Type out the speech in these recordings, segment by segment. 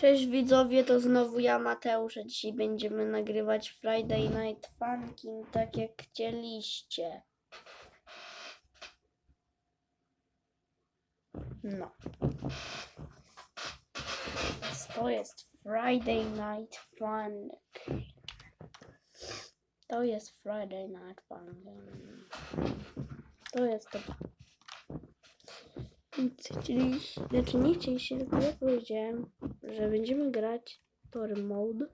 Cześć widzowie, to znowu ja Mateusz, dzisiaj będziemy nagrywać Friday Night Funkin' tak jak chcieliście. No. To jest Friday Night Fun. To jest Friday Night Fun. To jest to. Chcieliście, znaczy nie chcieliście, tylko ja powiedziałem, że będziemy grać Story Mode.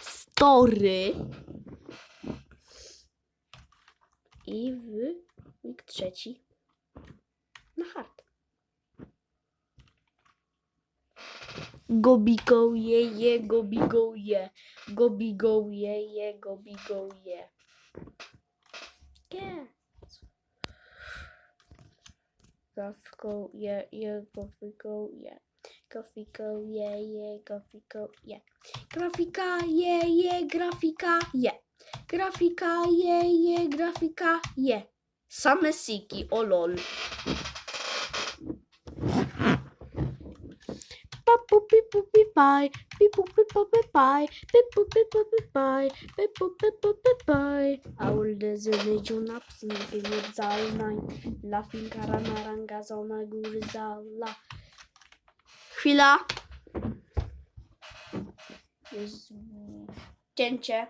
Story. I w week trzeci na hard. Gobi go je je, gobi go je. Gobi go je je, gobi go je. Yeah. Go, yeah, yeah, go, yeah. Go, yeah, yeah, go, yeah. Grafika, yeah, yeah, grafika, yeah. Grafika, yeah, yeah, grafika, yeah. Same siki, o lol. boop beep bye, beep boop beep boop beep bye, beep boop beep boop beep bye, beep boop beep boop beep bye. All the religion ups in the woods all night, laughing karamaranga zona. Chwila. Cięcie.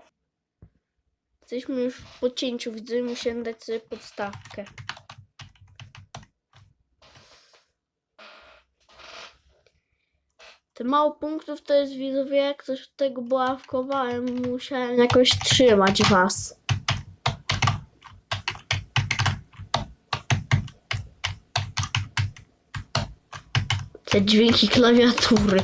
Jesteśmy już po cięciu, widzę, musiałem dać sobie podstawkę. Te mało punktów to jest widzowie, jak coś tego ławkowałem, musiałem jakoś trzymać was. Te dźwięki klawiatury.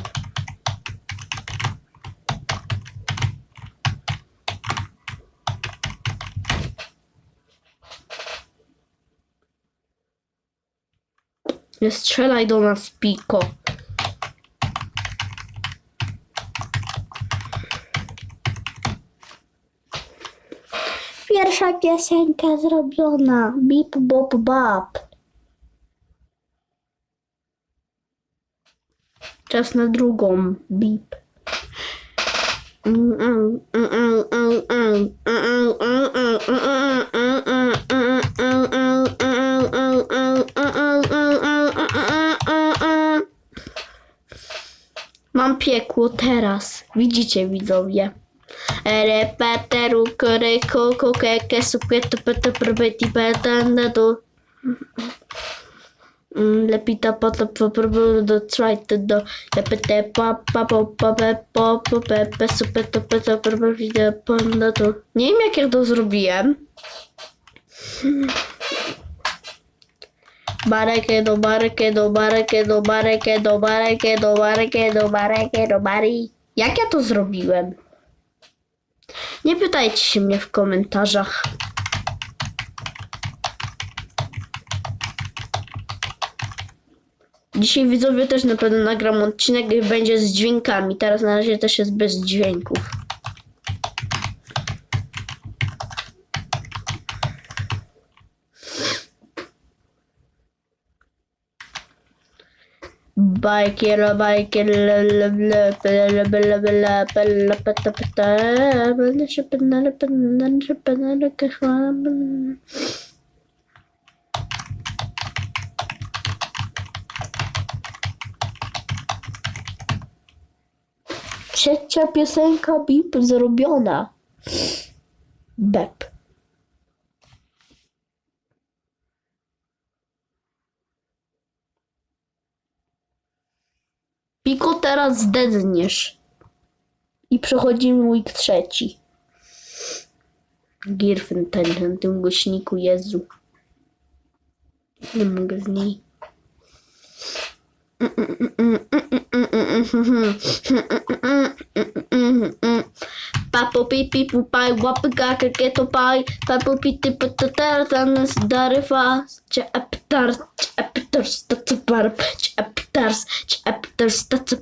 Nie strzelaj do nas, Piko. Pierwsza piosenka zrobiona. Bip, bop, bap. Czas na drugą. Bip. Mam piekło teraz. Widzicie widzowie. Repeteru, koreko, kokeke, suketo, peto, probeti, petanda, do. Lepita, poto, popróbuj do trajty, do. Lepete, pa, pa, po, pa, pe, po, po, pe, pe, supeto, peto, probeti, panda, do. Nie wiem, jak ja to zrobiłem. Bareke do bareke do bareke do bareke do bareke do bareke do bareke do bari. Jak ja to zrobiłem? Nie pytajcie się mnie w komentarzach. Dzisiaj widzowie też na pewno nagram odcinek będzie z dźwiękami. Teraz na razie też jest bez dźwięków. Będę kaszła Trzecia piosenka bip zrobiona. Bep. Piko teraz zdedniesz. I przechodzimy week trzeci. Girfyn ten na tym głośniku, Jezu. Nie mogę z niej. Papo pipi pupaj, łapy gaka keto paj, papo pity patatar, tanas daryfa, cie aptars, cie aptars, tacy parp, cie aptars, cie aptars, there's that's a